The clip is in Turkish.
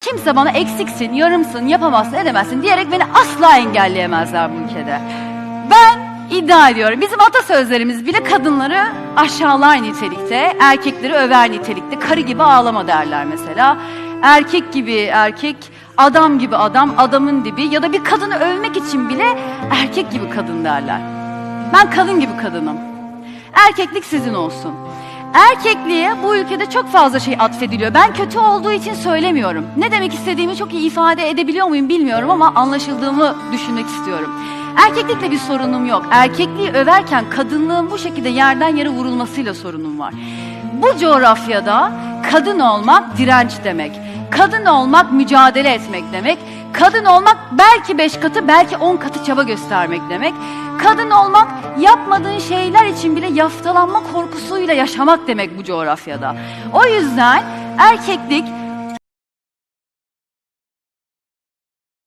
Kimse bana eksiksin, yarımsın, yapamazsın, edemezsin diyerek beni asla engelleyemezler bu ülkede. Ben iddia ediyorum. Bizim atasözlerimiz bile kadınları aşağılar nitelikte, erkekleri över nitelikte. Karı gibi ağlama derler mesela. Erkek gibi erkek, adam gibi adam, adamın dibi ya da bir kadını övmek için bile erkek gibi kadın derler. Ben kadın gibi kadınım. Erkeklik sizin olsun. Erkekliğe bu ülkede çok fazla şey atfediliyor. Ben kötü olduğu için söylemiyorum. Ne demek istediğimi çok iyi ifade edebiliyor muyum bilmiyorum ama anlaşıldığımı düşünmek istiyorum. Erkeklikle bir sorunum yok. Erkekliği överken kadınlığın bu şekilde yerden yere vurulmasıyla sorunum var. Bu coğrafyada kadın olmak direnç demek. Kadın olmak mücadele etmek demek. Kadın olmak belki beş katı belki on katı çaba göstermek demek. Kadın olmak yapmadığın şeyler için bile yaftalanma korkusuyla yaşamak demek bu coğrafyada. O yüzden erkeklik